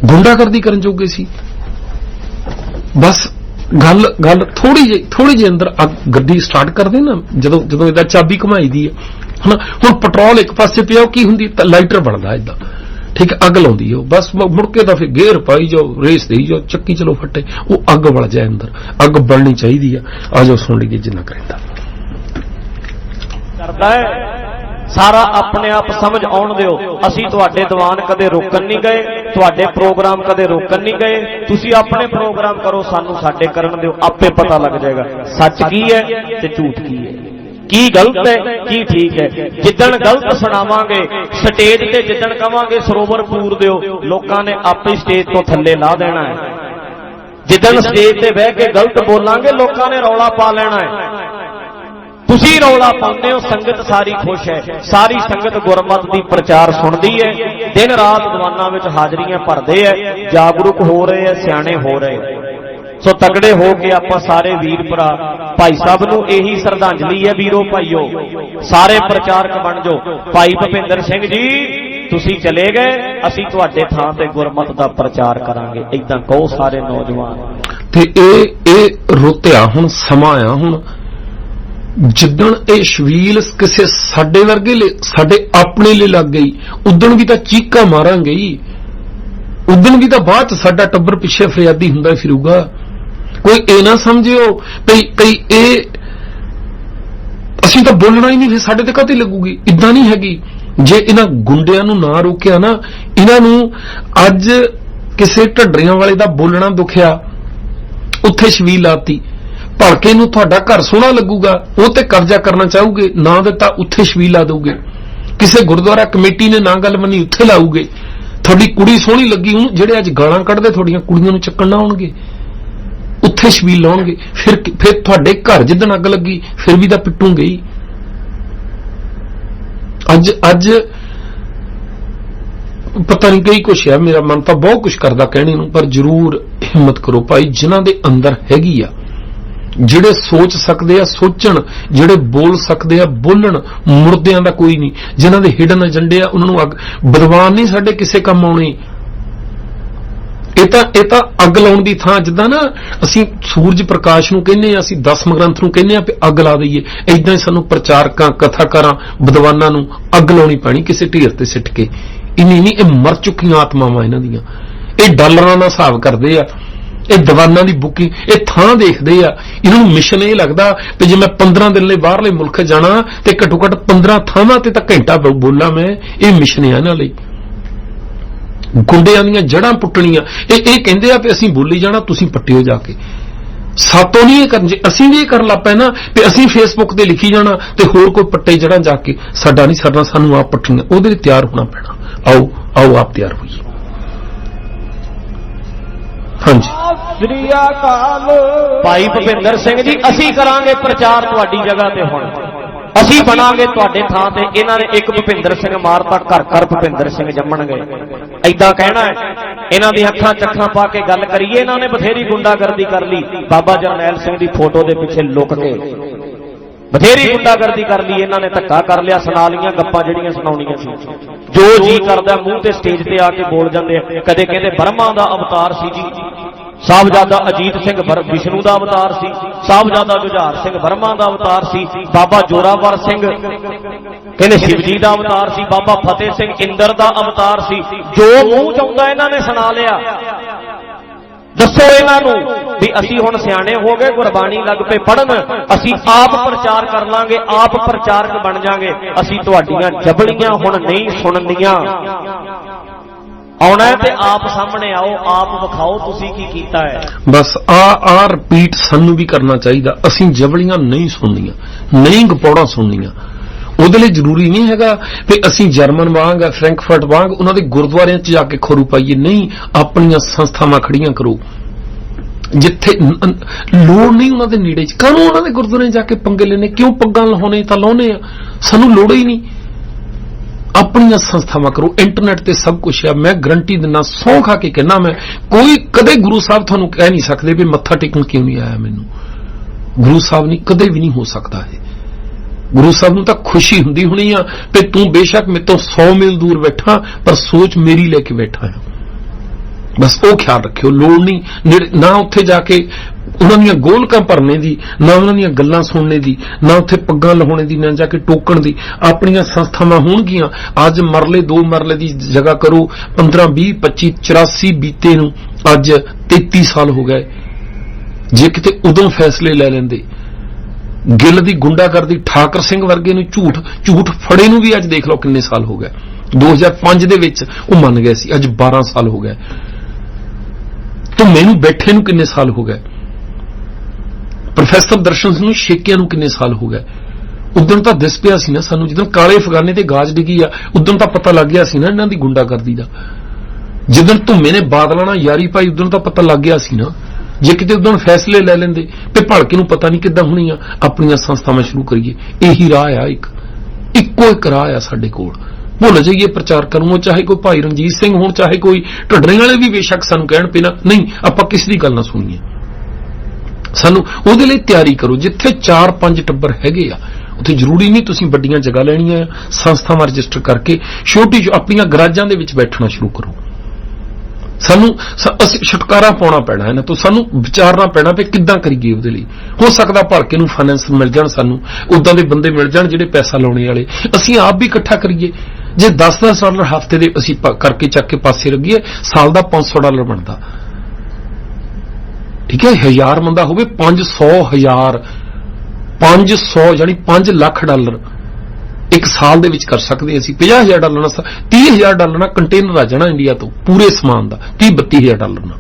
ਗੁੰਡਾਗਰਦੀ ਕਰਨ ਜੋਗੇ ਸੀ। ਬਸ ਗੱਲ ਗੱਲ ਥੋੜੀ ਜਿਹੀ ਥੋੜੀ ਜਿਹੀ ਅੰਦਰ ਅੱਗ- ਗੱਡੀ ਸਟਾਰਟ ਕਰਦੇ ਨਾ, ਜਦੋਂ ਜਦੋਂ ਇਹਦਾ ਚਾਬੀ ਘਮਾਈਦੀ ਹੈ ਹਨਾ, ਹੁਣ ਪੈਟਰੋਲ ਇੱਕ ਪਾਸੇ ਪਿਆ ਕੀ ਹੁੰਦੀ? ਤਾਂ ਲਾਈਟਰ ਬਣਦਾ ਇਦਾਂ ਠੀਕ ਅੱਗ ਲਾਉਂਦੀ ਉਹ। ਬਸ ਮ- ਮੁੜ ਕੇ ਤਾਂ ਫਿਰ ਗੇਅਰ ਪਾਈ ਜਾਓ ਰੇਸ ਦੇਈ ਜਾਓ, ਚੱਕੀ ਚਲੋ ਫੱਟੇ। ਉਹ ਅੱਗ ਬਲ ਜਾਏ ਅੰਦਰ। ਅੱਗ ਬਲਣੀ ਚਾਹੀਦੀ ਆ। ਆ ਜਾਓ ਸੁਣ ਲਈਏ ਜਿੰਨਾ ਕਰੇਂਦਾ ਕਰਦਾ ਹੈ। ਸਾਰਾ ਆਪਣੇ ਆਪ ਸਮਝ ਆਉਣ ਦਿਓ। ਅਸੀਂ ਤੁਹਾਡੇ ਦੀਵਾਨ ਕਦੇ ਰੋਕਣ ਨਹੀਂ ਗਏ। ਤੁਹਾਡੇ ਪ੍ਰੋਗਰਾਮ ਕਦੇ ਰੋਕਣ ਨਹੀਂ ਗਏ। ਤੁਸੀਂ ਆਪਣੇ ਪ੍ਰੋਗਰਾਮ ਕਰੋ, ਸਾਨੂੰ ਸਾਡੇ ਕਰਨ ਦਿਓ। ਆਪੇ ਪਤਾ ਲੱਗ ਜਾਏਗਾ। ਸੱਚ ਕੀ ਹੈ ਤੇ ਝੂਠ ਕੀ ਹੈ? ਕੀ ਗਲਤ ਹੈ, ਕੀ ਠੀਕ ਹੈ? ਜਿੱਦਣ ਗਲਤ ਸੁਣਾਵਾਂਗੇ, ਸਟੇਜ ਤੇ ਜਿੱਦਣ ਕਵਾਂਗੇ, ਸਰੋਵਰ ਪੂਰ ਦਿਓ। ਲੋਕਾਂ ਨੇ ਆਪੇ ਸਟੇਜ ਤੋਂ ਥੱਲੇ ਲਾ ਦੇਣਾ ਹੈ। ਜਿੱਦਣ ਸਟੇਜ ਤੇ ਬਹਿ ਕੇ ਗਲਤ ਬੋਲਾਂਗੇ, ਲੋਕਾਂ ਨੇ ਰੌਲਾ ਪਾ ਲੈਣਾ ਹੈ। ਤੁਸੀਂ ਰੌਲਾ ਪਾਉਂਦੇ ਹੋ, ਸੰਗਤ ਸਾਰੀ ਖੁਸ਼ ਹੈ। ਸਾਰੀ ਸੰਗਤ ਗੁਰਮਤ ਦੀ ਪ੍ਰਚਾਰ ਸੁਣਦੀ ਹੈ। ਦਿਨ ਰਾਤ ਦੀਵਾਨਾਂ ਵਿੱਚ ਹਾਜ਼ਰੀਆਂ ਭਰਦੇ ਹੈ। ਜਾਗਰੂਕ ਹੋ ਰਹੇ ਹੈ, ਸਿਆਣੇ ਹੋ ਰਹੇ ਸੋ ਤਗੜੇ ਹੋ ਕੇ ਆਪਾਂ ਸਾਰੇ ਵੀਰ ਭਰਾ, ਭਾਈ ਸਾਹਿਬ ਨੂੰ ਇਹੀ ਸ਼ਰਧਾਂਜਲੀ ਹੈ ਵੀਰੋ, ਭਾਈਓ। ਸਾਰੇ ਪ੍ਰਚਾਰਕ ਬਣ ਜਾਓ। ਭਾਈ ਭਪਿੰਦਰ ਸਿੰਘ ਜੀ, ਤੁਸੀਂ ਚਲੇ ਗਏ। ਅਸੀਂ ਤੁਹਾਡੇ ਥਾਂ ਤੇ ਗੁਰਮਤ ਦਾ ਪ੍ਰਚਾਰ ਕਰਾਂਗੇ। ਇਦਾਂ ਕਹੋ ਸਾਰੇ ਨੌਜਵਾਨ। ਤੇ ਇਹ ਇਹ ਰੁੱਤਿਆ ਹੁਣ, ਸਮਾਂ ਆ ਹੁਣ। ਜਿੱਦਣ ਇਹ ਸ਼ਵੀਲ ਕਿਸੇ ਸਾਡੇ ਵਰਗੇ ਲਈ, ਸਾਡੇ ਆਪਣੇ ਲਈ ਲੱਗ ਗਈ, ਉਦਣ ਵੀ ਤਾਂ ਚੀਕਾਂ ਮਾਰਾਂਗੇ ਹੀ ਉਦਣ ਵੀ ਤਾਂ ਬਾਅਦ ਚ ਸਾਡਾ ਟੱਬਰ ਪਿੱਛੇ ਫਰਿਆਦੀ ਹੁੰਦਾ ਫਿਰੂਗਾ। ਕੋਈ ਇਹ ਨਾ ਸਮਝਿਓ ਭਈ ਕਈ ਇਹ ਅਸੀਂ ਤਾਂ ਬੋਲਣਾ ਹੀ ਨਹੀਂ, ਫਿਰ ਸਾਡੇ ਤੇ ਕਦੇ ਲੱਗੂਗੀ? ਇਦਾਂ ਨਹੀਂ ਹੈਗੀ। ਜੇ ਇਹਨਾਂ ਗੁੰਡਿਆਂ ਨੂੰ ਨਾ ਰੋਕਿਆ ਨਾ, ਇਹਨਾਂ ਨੂੰ ਅੱਜ ਕਿਸੇ ਢੱਡਰੀਆਂ ਵਾਲੇ ਦਾ ਬੋਲਣਾ ਦੁਖਿਆ, ਉੱਥੇ ਸ਼ਵੀਲ ਲਾਤੀ। ਭਲਕੇ ਨੂੰ ਤੁਹਾਡਾ ਘਰ ਸੋਹਣਾ ਲੱਗੂਗਾ, ਉਹ ਤੇ ਕਬਜ਼ਾ ਕਰਨਾ ਚਾਹੋਗੇ, ਨਾ ਦਿੱਤਾ ਉੱਥੇ ਸ਼ਵੀਲ ਲਾ ਦੋਗੇ। ਕਿਸੇ ਗੁਰਦੁਆਰਾ ਕਮੇਟੀ ਨੇ ਨਾ ਗੱਲ ਮੰਨੀ, ਉੱਥੇ ਲਾਊਗੇ ਤੁਹਾਡੀ ਕੁੜੀ ਸੋਹਣੀ ਲੱਗੀ ਹੁਣ, ਜਿਹੜੇ ਅੱਜ ਗਾਲਾਂ ਕੱਢਦੇ, ਤੁਹਾਡੀਆਂ ਕੁੜੀਆਂ ਨੂੰ ਚੱਕਣ ਨਾ ਆਉਣਗੇ। ਉੱਥੇ ਸ਼ਬੀਲ ਲਾਉਣਗੇ। ਫਿਰ ਫਿਰ ਤੁਹਾਡੇ ਘਰ ਜਿੱਦਣ ਅੱਗ ਲੱਗੀ, ਫਿਰ ਵੀ ਤਾਂ ਪਿੱਟੂਗੇ ਹੀ ਅੱਜ ਅੱਜ ਪਤਾ ਨਹੀਂ ਕਈ ਕੁਛ ਹੈ ਮੇਰਾ ਮਨ ਤਾਂ ਬਹੁਤ ਕੁਛ ਕਰਦਾ ਕਹਿਣੇ ਨੂੰ, ਪਰ ਜ਼ਰੂਰ ਹਿੰਮਤ ਕਰੋ ਭਾਈ, ਜਿਨ੍ਹਾਂ ਦੇ ਅੰਦਰ ਹੈਗੀ ਆ। ਜਿਹੜੇ ਸੋਚ ਸਕਦੇ ਆ, ਸੋਚਣ, ਜਿਹੜੇ ਬੋਲ ਸਕਦੇ ਆ, ਬੋਲਣ, ਮੁਰਦਿਆਂ ਦਾ ਕੋਈ ਨਹੀਂ। ਜਿਨ੍ਹਾਂ ਦੇ ਹਿਡਨ ਏਜੰਡੇ ਆ, ਉਹਨਾਂ ਨੂੰ ਅੱਗ ਵਿਦਵਾਨ ਨਹੀਂ ਸਾਡੇ ਕਿਸੇ ਕੰਮ ਆਉਣੇ। ਇਹ ਤਾਂ ਇਹ ਤਾਂ ਅੱਗ ਲਾਉਣ ਦੀ ਥਾਂ ਜਿੱਦਾਂ ਨਾ, ਅਸੀਂ ਸੂਰਜ ਪ੍ਰਕਾਸ਼ ਨੂੰ ਕਹਿੰਦੇ ਆ, ਅਸੀਂ ਦਸਮ ਗ੍ਰੰਥ ਨੂੰ ਕਹਿੰਦੇ ਆ ਵੀ ਅੱਗ ਲਾ ਦਈਏ। ਐਦਾਂ ਹੀ ਸਾਨੂੰ ਪ੍ਰਚਾਰਕਾਂ, ਕਥਾਕਾਰਾਂ, ਵਿਦਵਾਨਾਂ ਨੂੰ ਅੱਗ ਲਾਉਣੀ ਪੈਣੀ ਕਿਸੇ ਢੇਰ ਤੇ ਸਿੱਟ ਕੇ। ਇੰਨੀ ਨਹੀਂ, ਇਹ ਮਰ ਚੁੱਕੀਆਂ ਆਤਮਾਵਾਂ ਇਹਨਾਂ ਦੀਆਂ। ਇਹ ਡਾਲਰਾਂ ਦਾ ਹਿਸਾਬ ਕਰਦੇ ਆ। ਇਹ ਦੀਵਾਨਾਂ ਦੀ ਬੁਕਿੰਗ ਇਹ ਥਾਂ ਦੇਖਦੇ ਆ। ਇਹਨਾਂ ਨੂੰ ਮਿਸ਼ਨ ਇਹ ਲੱਗਦਾ ਕਿ ਜੇ ਮੈਂ 15 ਦਿਨ ਲਈ ਬਾਹਰਲੇ ਮੁਲਕ ਜਾਣਾ ਤੇ ਘੱਟੋ ਘੱਟ 15 ਥਾਵਾਂ ਤੇ ਤਾਂ ਘੰਟਾ ਬੋਲਾਂ ਮੈਂ। ਇਹ ਮਿਸ਼ਨ ਹੈ ਇਹਨਾਂ ਲਈ। ਗੁੰਡਿਆਂ ਦੀਆਂ ਜੜਾਂ ਪੁੱਟਣੀਆਂ। ਇਹ ਇਹ ਕਹਿੰਦੇ ਆ ਕਿ ਅਸੀਂ ਬੋਲੀ ਜਾਣਾ, ਤੁਸੀਂ ਪੱਟਿਓ ਜਾ ਕੇ। ਸਾਤੋਂ ਨਹੀਂ ਇਹ ਕਰਨ, ਜੇ ਅਸੀਂ ਵੀ ਇਹ ਕਰਨ ਲੱਗ ਪਏ ਨਾ ਤੇ ਅਸੀਂ ਫੇਸਬੁੱਕ ਤੇ ਲਿਖੀ ਜਾਣਾ ਤੇ ਹੋਰ ਕੋਈ ਪੱਟੇ ਜੜਾਂ ਜਾ ਕੇ, ਸਾਡਾ ਨਹੀਂ ਸਰਨਾ ਸਾਨੂੰ ਆਪ ਪੱਟਣੀਆਂ। ਉਹਦੇ ਲਈ ਤਿਆਰ ਹੋਣਾ ਪੈਣਾ। ਆਓ ਆਓ ਆਪ ਤਿਆਰ ਹੋਈਏ। ਹਾਂਜੀ। ਸ੍ਰੀ ਅਕਾਲ ਭਾਈ ਭੁਪਿੰਦਰ ਸਿੰਘ ਜੀ ਅਸੀਂ ਕਰਾਂਗੇ ਪ੍ਰਚਾਰ ਤੁਹਾਡੀ ਜਗ੍ਹਾ ਤੇ ਹੁਣ। ਅਸੀਂ ਬਣਾਂਗੇ ਤੁਹਾਡੇ ਥਾਂ ਤੇ ਇਹਨਾਂ ਨੇ ਇੱਕ ਭੁਪਿੰਦਰ ਸਿੰਘ ਮਾਰਤਾ ਘਰ ਘਰ ਭੁਪਿੰਦਰ ਸਿੰਘ ਜੰਮਣਗੇ। ਐਦਾਂ ਕਹਿਣਾ ਹੈ ਇਹਨਾਂ ਦੀ ਅੱਖਾਂ ਚੱਖਾਂ ਪਾ ਕੇ ਗੱਲ ਕਰੀਏ ਇਹਨਾਂ ਨੇ ਬਥੇਰੀ ਗੁੰਡਾਗਰਦੀ ਕਰ ਲਈ। ਬਾਬਾ ਜਰਨੈਲ ਸਿੰਘ ਦੀ ਫੋਟੋ ਦੇ ਪਿੱਛੇ ਲੁਕ ਕੇ। ਬਥੇਰੀ ਗੁੰਡਾਗਰਦੀ ਕਰ ਲਈ ਇਹਨਾਂ ਨੇ ਧੱਕਾ ਕਰ ਲਿਆ ਸੁਣਾ ਲੀਆਂ ਗੱਪਾਂ ਜਿਹੜੀਆਂ ਸੁਣਾਉਣੀਆਂ ਸੀ। ਜੋ ਜੀ ਕਰਦਾ ਮੂੰਹ ਤੇ ਸਟੇਜ ਤੇ ਆ ਕੇ ਬੋਲ ਜਾਂਦੇ ਆ। ਕਦੇ ਕਹਿੰਦੇ ਬਰਮਾ ਦਾ ਅਵਤਾਰ ਸੀ ਜੀ। ਸਾਹਿਬਜ਼ਾਦਾ ਅਜੀਤ ਸਿੰਘ ਵਰ ਵਿਸ਼ਨੂੰ ਦਾ ਅਵਤਾਰ ਸੀ। ਸਾਹਿਬਜ਼ਾਦਾ ਜੁਝਾਰ ਸਿੰਘ ਵਰਮਾ ਦਾ ਅਵਤਾਰ ਸੀ। ਬਾਬਾ ਜੋਰਾਵਰ ਸਿੰਘ ਕਹਿੰਦੇ ਸ਼ਿਵਜੀ ਦਾ ਅਵਤਾਰ ਸੀ। ਬਾਬਾ ਫਤਿਹ ਸਿੰਘ ਇੰਦਰ ਦਾ ਅਵਤਾਰ ਸੀ। ਜੋ ਮੂੰਹ ਚ ਇਹਨਾਂ ਨੇ ਸੁਣਾ ਲਿਆ। ਦੱਸੋ ਇਹਨਾਂ ਨੂੰ ਵੀ ਅਸੀਂ ਹੁਣ ਸਿਆਣੇ ਹੋ ਗਏ, ਗੁਰਬਾਣੀ ਲੱਗ ਪਏ ਪੜਨ ਅਸੀਂ ਆਪ ਪ੍ਰਚਾਰ ਕਰ ਲਾਂਗੇ, ਆਪ ਪ੍ਰਚਾਰਕ ਬਣ ਜਾਾਂਗੇ। ਅਸੀਂ ਤੁਹਾਡੀਆਂ ਜਬਲੀਆਂ ਹੁਣ ਨਹੀਂ ਸੁਣਨੀਆਂ। ਆਉਣਾ ਤੇ ਆਪ ਸਾਹਮਣੇ ਆਓ, ਆਪ ਵਿਖਾਓ ਤੁਸੀਂ ਕੀ ਕੀਤਾ ਹੈ। ਬਸ ਆ ਆ ਰਿਪੀਟ ਸਾਨੂੰ ਵੀ ਕਰਨਾ ਚਾਹੀਦਾ। ਅਸੀਂ ਜਬਲੀਆਂ ਨਹੀਂ ਸੁਣਨੀਆਂ, ਨਹੀਂ ਗਪੌੜਾਂ ਸੁਣਨੀਆਂ। ਉਹਦੇ ਲਈ ਜ਼ਰੂਰੀ ਨਹੀਂ ਹੈਗਾ ਵੀ ਅਸੀਂ ਜਰਮਨ ਵਾਂਗ ਫ੍ਰੈਂਕਫਰਟ ਵਾਂਗ ਉਹਨਾਂ ਦੇ ਗੁਰਦੁਆਰਿਆਂ 'ਚ ਜਾ ਕੇ ਖੋਰੂ ਪਾਈਏ। ਨਹੀਂ, ਆਪਣੀਆਂ ਸੰਸਥਾਵਾਂ ਖੜੀਆਂ ਕਰੋ। ਜਿੱਥੇ ਲੋੜ ਨਹੀਂ ਉਹਨਾਂ ਦੇ ਨੇੜੇ 'ਚ। ਕਾਹਨੂੰ ਉਹਨਾਂ ਦੇ ਗੁਰਦੁਆਰੇ ਜਾ ਕੇ ਪੰਗੇ ਲੈਣੇ ਕਿਉਂ ਪੱਗਾਂ ਲਾਉਣੇ ਤਾਂ ਲਾਉਣੇ ਆ? ਸਾਨੂੰ ਲੋੜ ਹੀ ਨਹੀਂ। ਆਪਣੀਆਂ ਸੰਸਥਾਵਾਂ ਕਰੋ। ਇੰਟਰਨੈਟ ਤੇ ਸਭ ਕੁਝ ਆ। ਮੈਂ ਗਰੰਟੀ ਦਿੰਦਾ, ਸੌਂ ਖਾ ਕੇ ਕਹਿਣਾ ਮੈਂ, ਕੋਈ ਕਦੇ ਗੁਰੂ ਸਾਹਿਬ ਤੁਹਾਨੂੰ ਕਹਿ ਨਹੀਂ ਸਕਦੇ ਵੀ ਮੱਥਾ ਟੇਕਣ ਕਿਉਂ ਨਹੀਂ ਆਇਆ ਮੈਨੂੰ। ਗੁਰੂ ਸਾਹਿਬ ਨਹੀਂ, ਕਦੇ ਵੀ ਨਹੀਂ ਹੋ ਸਕਦਾ ਇਹ। ਗੁਰੂ ਸਾਹਿਬ ਨੂੰ ਤਾਂ ਖੁਸ਼ੀ ਹੁੰਦੀ ਹੋਣੀ ਆ ਤੇ ਤੂੰ ਬੇਸ਼ੱਕ ਮੇਰੇ ਤੋਂ 100 ਮੀਲ ਦੂਰ ਬੈਠਾ, ਪਰ ਸੋਚ ਮੇਰੀ ਲੈ ਕੇ ਬੈਠਾ ਆ ਬਸ ਉਹ ਖਿਆਲ ਰੱਖਿਓ, ਲੋੜ ਨਹੀਂ। ਨਾ ਉੱਥੇ ਜਾ ਕੇ ਉਹਨਾਂ ਦੀਆਂ ਗੋਲਕਾਂ ਭਰਨੇ ਦੀ, ਨਾ ਉਹਨਾਂ ਦੀਆਂ ਗੱਲਾਂ ਸੁਣਨੇ ਦੀ, ਨਾ ਉੱਥੇ ਪੱਗਾਂ ਲਹਾਉਣੇ ਦੀ, ਨਾ ਜਾ ਕੇ ਟੋਕਣ ਦੀ। ਆਪਣੀਆਂ ਸੰਸਥਾਵਾਂ ਹੋਣਗੀਆਂ। ਅੱਜ ਮਰਲੇ ਦੋ ਮਰਲੇ ਦੀ ਜਗ੍ਹਾ ਕਰੋ। 15 20 25 84 ਬੀਤੇ ਨੂੰ ਅੱਜ 33 ਸਾਲ ਹੋ ਗਏ। ਜੇ ਕਿਤੇ ਉਦੋਂ ਫੈਸਲੇ ਲੈ ਲੈਂਦੇ। ਗਿੱਲ ਦੀ ਗੁੰਡਾਗਰਦੀ, ਠਾਕਰ ਸਿੰਘ ਵਰਗੇ ਨੂੰ ਝੂਠ ਝੂਠ ਫੜੇ ਨੂੰ ਵੀ ਅੱਜ ਦੇਖ ਲਓ ਕਿੰਨੇ ਸਾਲ ਹੋ ਗਏ। 2005 ਦੇ ਵਿੱਚ ਉਹ ਮੰਨ ਗਏ ਸੀ, ਅੱਜ 12 ਸਾਲ ਹੋ ਗਏ। ਤੇ ਮੈਨੂੰ ਬੈਠੇ ਨੂੰ ਕਿੰਨੇ ਸਾਲ ਹੋ ਗਏ? ਪ੍ਰੋਫੈਸਰ ਦਰਸ਼ਨ ਸਿੰਘ ਨੂੰ ਸ਼ੇਕਿਆਂ ਨੂੰ ਕਿੰਨੇ ਸਾਲ ਹੋ ਗਏ? ਉਦੋਂ ਤਾਂ ਦਿਸ ਪਿਆ ਸੀ ਨਾ ਸਾਨੂੰ ਜਦੋਂ ਕਾਲੇ ਅਫਗਾਨੇ ਤੇ ਗਾਜ ਡਿੱਗੀ ਆ ਉਦੋਂ ਤਾਂ ਪਤਾ ਲੱਗ ਗਿਆ ਸੀ ਨਾ ਇਹਨਾਂ ਦੀ ਗੁੰਡਾਗਰਦੀ ਦਾ। ਜਦੋਂ ਧੁੰਮੇ ਨੇ ਬਾਦਲਾਂ ਨਾਲ ਯਾਰੀ ਪਾਈ ਉਦੋਂ ਤਾਂ ਪਤਾ ਲੱਗ ਗਿਆ ਸੀ ਨਾ। ਜੇ ਕਿਤੇ ਉਦੋਂ ਫੈਸਲੇ ਲੈ ਲੈਂਦੇ, ਤੇ ਭਲਕੇ ਨੂੰ ਪਤਾ ਨਹੀਂ ਕਿੱਦਾਂ ਹੋਣੀਆਂ। ਆਪਣੀਆਂ ਸੰਸਥਾਵਾਂ ਸ਼ੁਰੂ ਕਰੀਏ। ਇਹੀ ਰਾਹ ਆ ਇੱਕ। ਇੱਕੋ ਇੱਕ ਰਾਹ ਆ ਸਾਡੇ ਕੋਲ। ਭੁੱਲ ਜਾਈਏ ਪ੍ਰਚਾਰ ਕਰੂੰ ਚਾਹੇ ਕੋਈ ਭਾਈ ਰਣਜੀਤ ਸਿੰਘ ਹੋਣ, ਚਾਹੇ ਕੋਈ ਢੱਡਰੇ ਵਾਲੇ ਵੀ ਬੇਸ਼ੱਕ ਸਾਨੂੰ ਕਹਿਣ ਪਏ ਨਾ ਨਹੀਂ, ਆਪਾਂ ਕਿਸੇ ਦੀ ਗੱਲ ਨਾ ਸੁਣੀਏ। ਸਾਨੂੰ ਉਹਦੇ ਲਈ ਤਿਆਰੀ ਕਰੋ, ਜਿੱਥੇ 4-5 ਟੱਬਰ ਹੈਗੇ ਆ, ਉੱਥੇ ਜ਼ਰੂਰੀ ਨਹੀਂ ਤੁਸੀਂ ਵੱਡੀਆਂ ਜਗ੍ਹਾ ਲੈਣੀਆਂ ਆ, ਸੰਸਥਾਵਾਂ ਰਜਿਸਟਰ ਕਰਕੇ ਛੋਟੀ ਆਪਣੀਆਂ ਗਰਾਜਾਂ ਦੇ ਵਿੱਚ ਬੈਠਣਾ ਸ਼ੁਰੂ ਕਰੋ। ਸਾਨੂੰ ਅਸੀਂ ਛੁਟਕਾਰਾ ਪਾਉਣਾ ਪੈਣਾ ਹੈ ਨਾ ਤੋਂ, ਸਾਨੂੰ ਵਿਚਾਰਨਾ ਪੈਣਾ ਵੀ ਕਿੱਦਾਂ ਕਰੀਏ ਉਹਦੇ ਲਈ। ਹੋ ਸਕਦਾ ਭਲਕੇ ਨੂੰ ਫਾਈਨੈਂਸ ਮਿਲ ਜਾਣ ਸਾਨੂੰ ਉਦਾਂ ਦੇ ਬੰਦੇ ਮਿਲ ਜਾਣ ਜਿਹੜੇ ਪੈਸਾ ਲਾਉਣੇ ਵਾਲੇ। ਅਸੀਂ ਆਪ ਵੀ ਇਕੱਠਾ ਕਰੀਏ। ਜੇ 10-10 ਡਾਲਰ ਹਫ਼ਤੇ ਦੇ ਅਸੀਂ ਕਰਕੇ ਚੱਕ ਕੇ ਪਾਸੇ ਰੱਖੀਏ, ਸਾਲ ਦਾ 500 ਡਾਲਰ ਬਣਦਾ। ਠੀਕ ਹੈ? ਹਜ਼ਾਰ ਬੰਦਾ ਹੋਵੇ 500 ਹਜ਼ਾਰ 500 ਯਾਨੀ 5 ਲੱਖ ਡਾਲਰ ਇੱਕ ਸਾਲ ਦੇ ਵਿੱਚ ਕਰ ਸਕਦੇ ਅਸੀਂ। 50000 ਡਾਲਰ ਨਾਲ ਸ- 30000 ਡਾਲਰ ਨਾਲ ਕੰਟੇਨਰ ਆ ਜਾਣਾ ਇੰਡੀਆ ਤੋਂ, ਪੂਰੇ ਸਮਾਨ ਦਾ 30 32000 ਡਾਲਰ ਨਾਲ।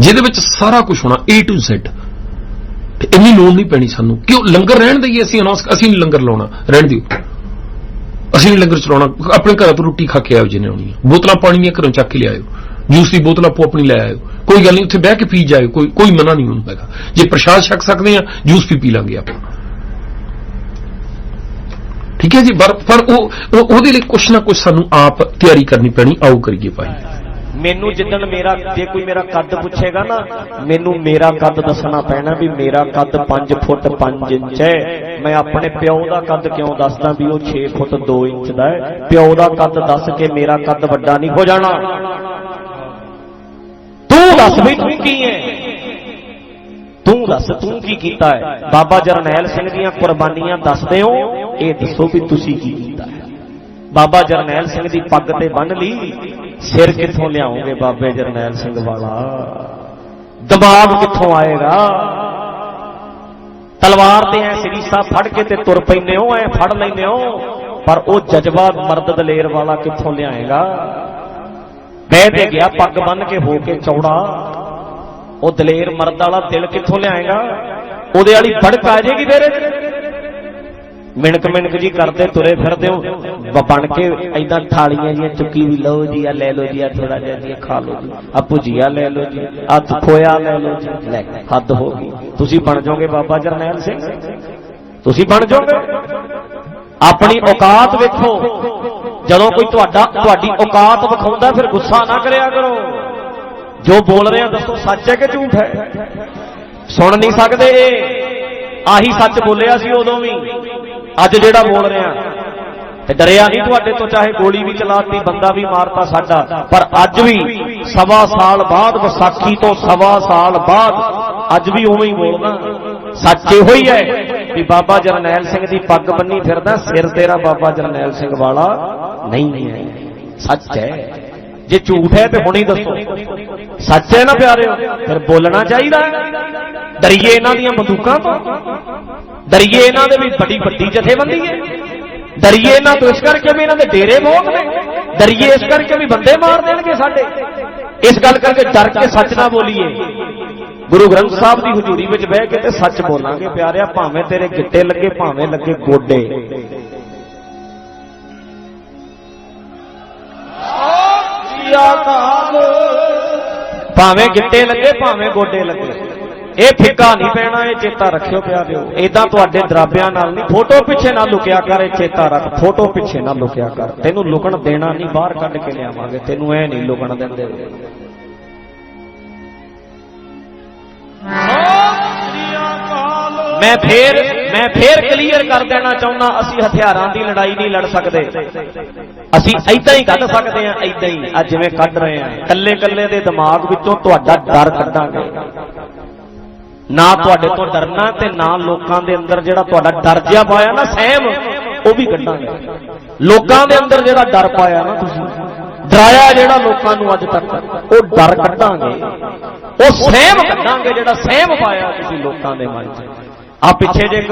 ਜਿਹਦੇ ਵਿੱਚ ਸਾਰਾ ਕੁਝ ਹੋਣਾ, A to Z ਇੰਨੀ ਲੋੜ ਨਹੀਂ ਪੈਣੀ ਸਾਨੂੰ। ਕਿਉਂ? ਲੰਗਰ ਰਹਿਣ ਦਈਏ ਅਸੀਂ ਅਨਾਉਂਸ ਅਸੀਂ ਨਹੀਂ ਲੰਗਰ ਲਾਉਣਾ। ਰਹਿਣ ਦਿਓ। ਅਸੀਂ ਨਹੀਂ ਲੰਗਰ ਚਲਾਉਣਾ। ਆਪਣੇ ਘਰਾਂ ਤੋਂ ਰੋਟੀ ਖਾ ਕੇ ਆਇਓ ਜਿਹਨੇ ਆਉਣੀ ਹੈ ਬੋਤਲਾਂ ਪਾਣੀ ਦੀਆਂ ਘਰੋਂ ਚੱਕ ਕੇ ਲਿਆਇਓ। ਜੂਸ ਦੀ ਬੋਤਲ ਆਪੋ ਆਪਣੀ ਲੈ ਆਇਓ। ਕੋਈ ਗੱਲ ਨਹੀਂ, ਉੱਥੇ ਬਹਿ ਕੇ ਪੀ ਜਾਇਓ। ਕੋਈ ਕੋਈ ਮਨਾ ਨਹੀਂ ਹੁੰਦਾ ਹੈਗਾ। ਜੇ ਪ੍ਰਸ਼ਾਦ ਛਕ ਸਕਦੇ ਆ, ਜੂਸ ਵੀ ਪੀ ਲਾਂਗੇ ਆਪਾਂ। ਠੀਕ ਹੈ ਜੀ? ਪਰ ਉਹ- ਉਹਦੇ ਲਈ ਕੁਛ ਨਾ ਕੁਛ ਸਾਨੂੰ ਆਪ ਤਿਆਰੀ ਕਰਨੀ ਪੈਣੀ। ਆਓ ਕਰੀਏ ਭਾਈ। ਮੈਨੂੰ ਜਿੱਦਣ ਮੇਰਾ ਜੇ ਕੋਈ ਮੇਰਾ ਕੱਦ ਪੁੱਛੇਗਾ ਨਾ, ਮੈਨੂੰ ਮੇਰਾ ਕੱਦ ਦੱਸਣਾ ਪੈਣਾ ਵੀ ਮੇਰਾ ਕੱਦ 5 ਫੁੱਟ 5 ਇੰਚ ਹੈ। ਮੈਂ ਆਪਣੇ ਪਿਓ ਦਾ ਕੱਦ ਕਿਉਂ ਦੱਸਦਾ ਵੀ ਉਹ 6 ਫੁੱਟ 2 ਇੰਚ ਦਾ ਹੈ? ਪਿਓ ਦਾ ਕੱਦ ਦੱਸ ਕੇ ਮੇਰਾ ਕੱਦ ਵੱਡਾ ਨਹੀਂ ਹੋ ਜਾਣਾ। ਤੂੰ ਦੱਸ ਵੀ ਤੂੰ ਕੀ ਹੈ? ਤੂੰ ਦੱਸ, ਤੂੰ ਕੀ ਕੀਤਾ ਹੈ? ਬਾਬਾ ਜਰਨੈਲ ਸਿੰਘ ਦੀਆਂ ਕੁਰਬਾਨੀਆਂ ਦੱਸਦੇ ਹੋ? ਇਹ ਦੱਸੋ ਵੀ ਤੁਸੀਂ ਕੀ ਬਾਬਾ ਜਰਨੈਲ ਸਿੰਘ ਦੀ ਪੱਗ ਤੇ ਬੰਨ ਲਈ। ਸਿਰ ਕਿੱਥੋਂ ਲਿਆਉਂਗੇ ਬਾਬੇ ਜਰਨੈਲ ਸਿੰਘ ਵਾਲਾ? ਦਿਮਾਗ ਕਿੱਥੋਂ ਆਏਗਾ? ਤਲਵਾਰ ਤੇ ਐ ਸ੍ਰੀ ਸਾਹਿਬ ਫੜ ਕੇ ਤੇ ਤੁਰ ਪੈਂਦੇ ਹੋ, ਐ ਫੜ ਲੈਂਦੇ ਹੋ। ਪਰ ਉਹ ਜਜ਼ਬਾ ਮਰਦ ਦਲੇਰ ਵਾਲਾ ਕਿੱਥੋਂ ਲਿਆਏਗਾ? ਬਹਿ ਤੇ ਗਿਆ ਪੱਗ ਬੰਨ ਕੇ ਹੋ ਕੇ ਚੌੜਾ। ਉਹ ਦਲੇਰ ਮਰਦ ਵਾਲਾ ਦਿਲ ਕਿੱਥੋਂ ਲਿਆਏਗਾ? ਉਹਦੇ ਵਾਲੀ ਫੜਕ ਆ ਜਾਏਗੀ ਤੇਰੇ ਮਿਣਕ ਮਿਣਕ ਜੀ ਕਰਦੇ ਤੁਰੇ ਫਿਰਦੇ ਹੋ। ਬਣ ਕੇ ਐਦਾਂ ਥਾਲੀਆਂ ਜੀਆਂ ਚੁੱਕੀ ਵੀ, ਲਓ ਜੀ ਆ ਲੈ ਲਓ ਜੀ ਆ ਥੋੜਾ ਜਿਹਾ ਜੀ ਖਾ ਲਓ ਜੀ ਆ ਭੁਜੀਆ ਲੈ ਲਓ ਜੀ ਆ ਖੋਇਆ ਲੈ ਲਓ ਜੀ। ਲੈ, ਹੱਦ ਹੋ ਗਈ। ਤੁਸੀਂ ਬਣ ਜਾਓਗੇ ਬਾਬਾ ਜਰਨੈਲ ਸਿੰਘ? ਤੁਸੀਂ ਬਣ ਜਾਓਗੇ? ਆਪਣੀ ਔਕਾਤ ਵੇਖੋ। ਜਦੋਂ ਕੋਈ ਤੁਹਾਡਾ, ਤੁਹਾਡੀ ਔਕਾਤ ਵਿਖਾਉਂਦਾ, ਫਿਰ ਗੁੱਸਾ ਨਾ ਕਰਿਆ ਕਰੋ। ਜੋ ਬੋਲ ਰਿਹਾ, ਦੱਸੋ ਸੱਚ ਹੈ ਕਿ ਝੂਠ ਹੈ? ਸੁਣ ਨਹੀਂ ਸਕਦੇ ਇਹ। ਆਹੀ ਸੱਚ ਬੋਲਿਆ ਸੀ ਉਦੋਂ ਵੀ। ਅੱਜ ਜਿਹੜਾ ਬੋਲ ਰਿਹਾ ਤੇ ਡਰਿਆ ਨਹੀਂ ਤੁਹਾਡੇ ਤੋਂ, ਚਾਹੇ ਗੋਲੀ ਵੀ ਚਲਾਤੀ, ਬੰਦਾ ਵੀ ਮਾਰਤਾ ਸਾਡਾ, ਪਰ ਅੱਜ ਵੀ ਸਵਾ ਸਾਲ ਬਾਅਦ, ਵਿਸਾਖੀ ਤੋਂ ਸਵਾ ਸਾਲ ਬਾਅਦ, ਅੱਜ ਵੀ ਉਵੇਂ ਹੀ ਬੋਲਦਾ ਸੱਚ ਇਹੋ ਹੀ ਹੈ ਵੀ ਬਾਬਾ ਜਰਨੈਲ ਸਿੰਘ ਦੀ ਪੱਗ ਬੰਨੀ ਫਿਰਦਾ, ਸਿਰ ਤੇਰਾ ਬਾਬਾ ਜਰਨੈਲ ਸਿੰਘ ਵਾਲਾ ਨਹੀਂ ਹੈ। ਸੱਚ ਹੈ। ਜੇ ਝੂਠ ਹੈ ਤੇ ਹੁਣੇ ਦੱਸੋ। ਸੱਚ ਹੈ ਨਾ ਪਿਆਰਿਓ? ਫਿਰ ਬੋਲਣਾ ਚਾਹੀਦਾ। ਡਰੀਏ ਇਹਨਾਂ ਦੀਆਂ ਬੰਦੂਕਾਂ ਤੋਂ। ਡਰੀਏ ਇਹਨਾਂ ਦੇ ਵੀ ਵੱਡੀ ਵੱਡੀ ਜਥੇਬੰਦੀ ਹੈ। ਡਰੀਏ ਇਹਨਾਂ ਤੋਂ ਇਸ ਕਰਕੇ ਵੀ ਇਹਨਾਂ ਦੇ ਡੇਰੇ ਬਹੁਤ ਨੇ। ਡਰੀਏ ਇਸ ਕਰਕੇ ਵੀ ਬੰਦੇ ਮਾਰ ਦੇਣਗੇ ਸਾਡੇ। ਇਸ ਗੱਲ ਕਰਕੇ ਡਰ ਕੇ ਸੱਚ ਨਾ ਬੋਲੀਏ। ਗੁਰੂ ਗ੍ਰੰਥ ਸਾਹਿਬ ਦੀ ਹਜ਼ੂਰੀ ਵਿੱਚ ਬਹਿ ਕੇ ਤੇ ਸੱਚ ਬੋਲਾਂਗੇ ਪਿਆਰਿਆ ਭਾਵੇਂ ਤੇਰੇ ਗਿੱਟੇ ਲੱਗੇ ਭਾਵੇਂ ਲੱਗੇ ਗੋਡੇ। ਭਾਵੇਂ ਗਿੱਟੇ ਲੱਗੇ ਭਾਵੇਂ ਗੋਡੇ ਲੱਗੇ। ਇਹ ਫਿੱਕਾ ਨਹੀਂ ਪੈਣਾ, ਇਹ ਚੇਤਾ ਰੱਖਿਓ ਪਿਆ ਪਿਆਰਿਓ ਇਦਾਂ ਤੁਹਾਡੇ ਦਰਾਬਿਆਂ ਨਾਲ ਨਹੀਂ, ਫੋਟੋ ਪਿੱਛੇ ਨਾ ਲੁਕਿਆ ਕਰ, ਇਹ ਚੇਤਾ ਰੱਖ। ਫੋਟੋ ਪਿੱਛੇ ਨਾ ਲੁਕਿਆ ਕਰ। ਤੈਨੂੰ ਲੁਕਣ ਦੇਣਾ ਨਹੀਂ, ਬਾਹਰ ਕੱਢ ਕੇ ਲਿਆਵਾਂਗੇ। ਤੈਨੂੰ ਐ ਨਹੀਂ ਲੁਕਣ ਦਿੰਦੇ। ਮੈਂ ਫੇਰ ਮੈਂ ਫੇਰ ਕਲੀਅਰ ਕਰ ਦੇਣਾ ਚਾਹੁੰਦਾ, ਅਸੀਂ ਹਥਿਆਰਾਂ ਦੀ ਲੜਾਈ ਨਹੀਂ ਲੜ ਸਕਦੇ। ਅਸੀਂ ਐਦਾਂ ਹੀ ਕੱਢ ਸਕਦੇ ਹਾਂ ਐਦਾਂ ਹੀ। ਅੱਜ ਜਿਵੇਂ ਕੱਢ ਰਹੇ ਹਾਂ। ਕੱਲੇ ਕੱਲੇ ਦੇ ਦਿਮਾਗ ਵਿੱਚੋਂ ਤੁਹਾਡਾ ਡਰ ਕੱਢਾਂਗੇ। ਨਾ ਤੁਹਾਡੇ ਤੋਂ ਡਰਨਾ ਤੇ ਨਾ ਲੋਕਾਂ ਦੇ ਅੰਦਰ ਜਿਹੜਾ ਤੁਹਾਡਾ ਡਰ ਜਿਹਾ ਪਾਇਆ ਨਾ ਸਹਿਮ, ਉਹ ਵੀ ਕੱਢਾਂਗੇ। ਲੋਕਾਂ ਦੇ ਅੰਦਰ ਜਿਹੜਾ ਡਰ ਪਾਇਆ ਨਾ ਤੁਸੀਂ, ਡਰਾਇਆ ਜਿਹੜਾ ਲੋਕਾਂ ਨੂੰ ਅੱਜ ਤੱਕ, ਉਹ ਡਰ ਕੱਢਾਂਗੇ। ਉਹ ਸਹਿਮ ਕੱਢਾਂਗੇ ਜਿਹੜਾ ਸਹਿਮ ਪਾਇਆ ਤੁਸੀਂ ਲੋਕਾਂ ਦੇ ਮਨ 'ਚ। ਆ ਪਿੱਛੇ ਜੇ ਇੱਕ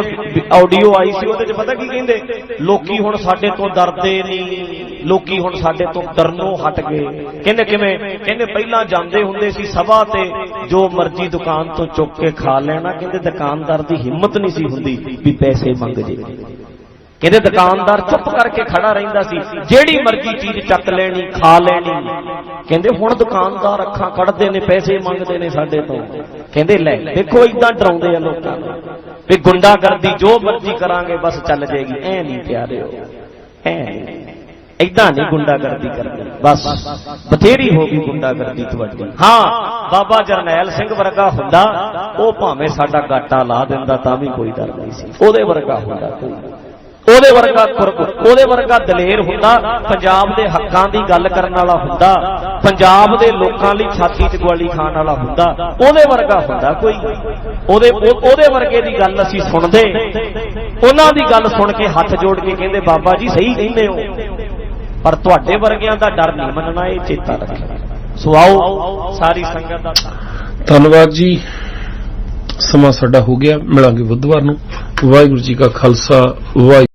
ਆਡੀਓ ਆਈ ਸੀ ਉਹਦੇ 'ਚ ਪਤਾ ਕੀ ਕਹਿੰਦੇ? ਲੋਕੀ ਹੁਣ ਸਾਡੇ ਤੋਂ ਡਰਦੇ ਨਹੀਂ, ਲੋਕੀ ਹੁਣ ਸਾਡੇ ਤੋਂ ਡਰਨੋਂ ਹਟ ਗਏ। ਕਹਿੰਦੇ ਕਿਵੇਂ? ਕਹਿੰਦੇ ਪਹਿਲਾਂ ਜਾਂਦੇ ਹੁੰਦੇ ਸੀ ਸਭਾ ਤੇ, ਜੋ ਮਰਜ਼ੀ ਦੁਕਾਨ ਤੋਂ ਚੁੱਕ ਕੇ ਖਾ ਲੈਣਾ। ਕਹਿੰਦੇ ਦੁਕਾਨਦਾਰ ਦੀ ਹਿੰਮਤ ਨਹੀਂ ਸੀ ਹੁੰਦੀ ਵੀ ਪੈਸੇ ਮੰਗ ਜੇ। ਕਹਿੰਦੇ ਦੁਕਾਨਦਾਰ ਚੁੱਪ ਕਰਕੇ ਖੜਾ ਰਹਿੰਦਾ ਸੀ, ਜਿਹੜੀ ਮਰਜ਼ੀ ਚੀਜ਼ ਚੱਕ ਲੈਣੀ, ਖਾ ਲੈਣੀ। ਕਹਿੰਦੇ, ਹੁਣ ਦੁਕਾਨਦਾਰ ਅੱਖਾਂ ਕੱਢਦੇ ਨੇ, ਪੈਸੇ ਮੰਗਦੇ ਨੇ ਸਾਡੇ ਤੋਂ। ਕਹਿੰਦੇ, ਲੈ, ਦੇਖੋ ਇਦਾਂ ਡਰਾਉਂਦੇ ਆ ਲੋਕਾਂ ਨੂੰ ਵੀ ਗੁੰਡਾਗਰਦੀ ਜੋ ਮਰਜ਼ੀ ਕਰਾਂਗੇ, ਬਸ ਚੱਲ ਜਾਏਗੀ। ਐ ਨਹੀਂ ਪਿਆਰਿਓ, ਐ ਇਦਾਂ ਨਹੀਂ ਗੁੰਡਾਗਰਦੀ ਕਰਨੀ ਬਸ, ਬਥੇਰੀ ਹੋ ਗਈ ਗੁੰਡਾਗਰਦੀ ਤੁਹਾਡੀ। ਹਾਂ, ਬਾਬਾ ਜਰਨੈਲ ਸਿੰਘ ਵਰਗਾ ਹੁੰਦਾ, ਉਹ ਭਾਵੇਂ ਸਾਡਾ ਗਾਟਾ ਲਾ ਦਿੰਦਾ, ਤਾਂ ਵੀ ਕੋਈ ਡਰ ਨਹੀਂ ਸੀ। ਉਹਦੇ ਵਰਗਾ ਹੁੰਦਾ ਕੋਈ। ਉਹਦੇ ਵਰਗਾ ਕੁਰਬ ਉਹਦੇ ਵਰਗਾ ਦਲੇਰ ਹੁੰਦਾ, ਪੰਜਾਬ ਦੇ ਹੱਕਾਂ ਦੀ ਗੱਲ ਕਰਨ ਵਾਲਾ ਹੁੰਦਾ, ਪੰਜਾਬ ਦੇ ਲੋਕਾਂ ਲਈ ਛਾਤੀ 'ਚ ਗਵਾਲੀ ਖਾਣ ਵਾਲਾ ਹੁੰਦਾ, ਉਹਦੇ ਵਰਗਾ ਹੁੰਦਾ ਕੋਈ। ਉਹਦੇ ਉਹਦੇ ਵਰਗੇ ਦੀ ਗੱਲ ਅਸੀਂ ਸੁਣਦੇ। ਉਹਨਾਂ ਦੀ ਗੱਲ ਸੁਣ ਕੇ ਹੱਥ ਜੋੜ ਕੇ ਕਹਿੰਦੇ, ਬਾਬਾ ਜੀ ਸਹੀ ਕਹਿੰਦੇ ਹੋ। ਪਰ ਤੁਹਾਡੇ ਵਰਗਿਆਂ ਦਾ ਡਰ ਨਹੀਂ ਮੰਨਣਾ, ਇਹ ਚੇਤਾ ਰੱਖਣਾ। ਸੋ ਆਓ, ਸਾਰੀ ਸੰਗਤ ਦਾ ਧੰਨਵਾਦ ਜੀ। ਸਮਾਂ ਸਾਡਾ ਹੋ ਗਿਆ। ਮਿਲਾਂਗੇ ਬੁੱਧਵਾਰ ਨੂੰ। ਵਾਹਿਗੁਰੂ ਜੀ ਕਾ ਖਾਲਸਾ ਵਾਹਿਗੁਰੂ